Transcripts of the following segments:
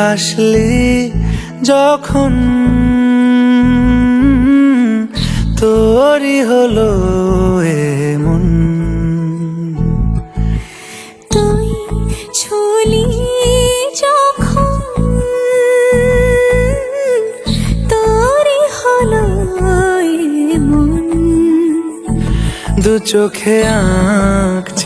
হাসলি যখন তোরই হলো এমন। তুই ছুলি যখন তোরই হলো দু চোখে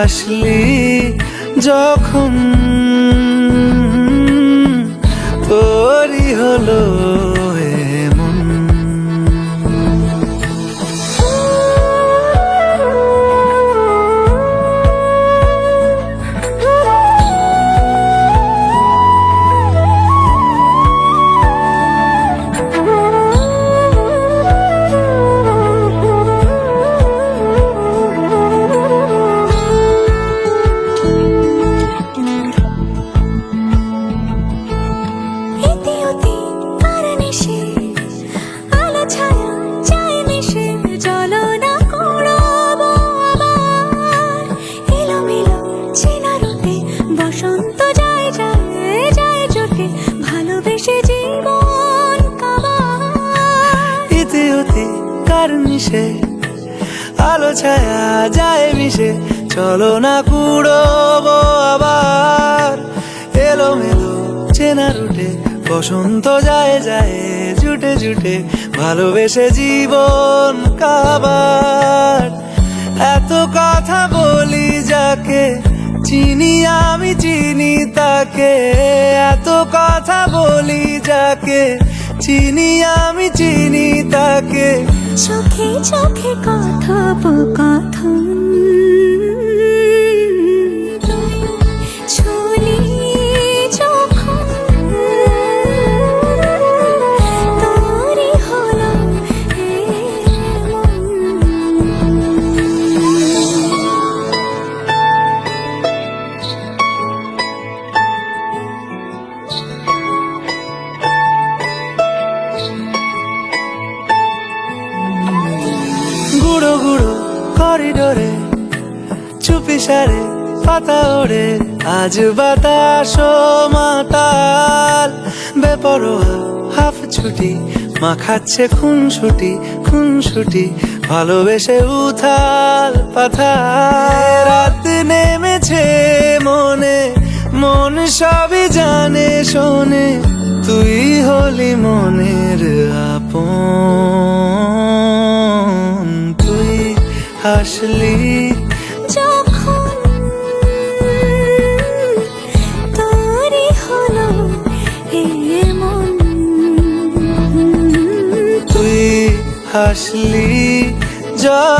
হাসলি যখন তোরই হলো মিশে, আলো ছায়া যায় মিশে। চলো না কুড়োবো আবার। এলো মেলো চেনা রুটে, বসন্ত যায় যায়, জুটে জুটে ভালোবেসে জীবন কাবার। এত কথা বলি যাকে, চিনি আমি, চিনি তাকে। এত কথা বলি যাকে চিনি আমি চিনি তাকে। চোখে চোখে কথোপকথন। করিডোরে, চুপি সারে পাতা ওড়ে। আজ বাতাস মাতাল, বেপরোয়া হাফ ছুটি মাখাচ্ছে খুন ছুটি খুন ছুটি ভালোবেসে উথাল পাথাল। রাত নেমেছে মনে, মন সবই জানে, শোনে, তুই হলি মনের আপন। হাসলি। যখন তোরই হলো এমন তুই হাসলি যখন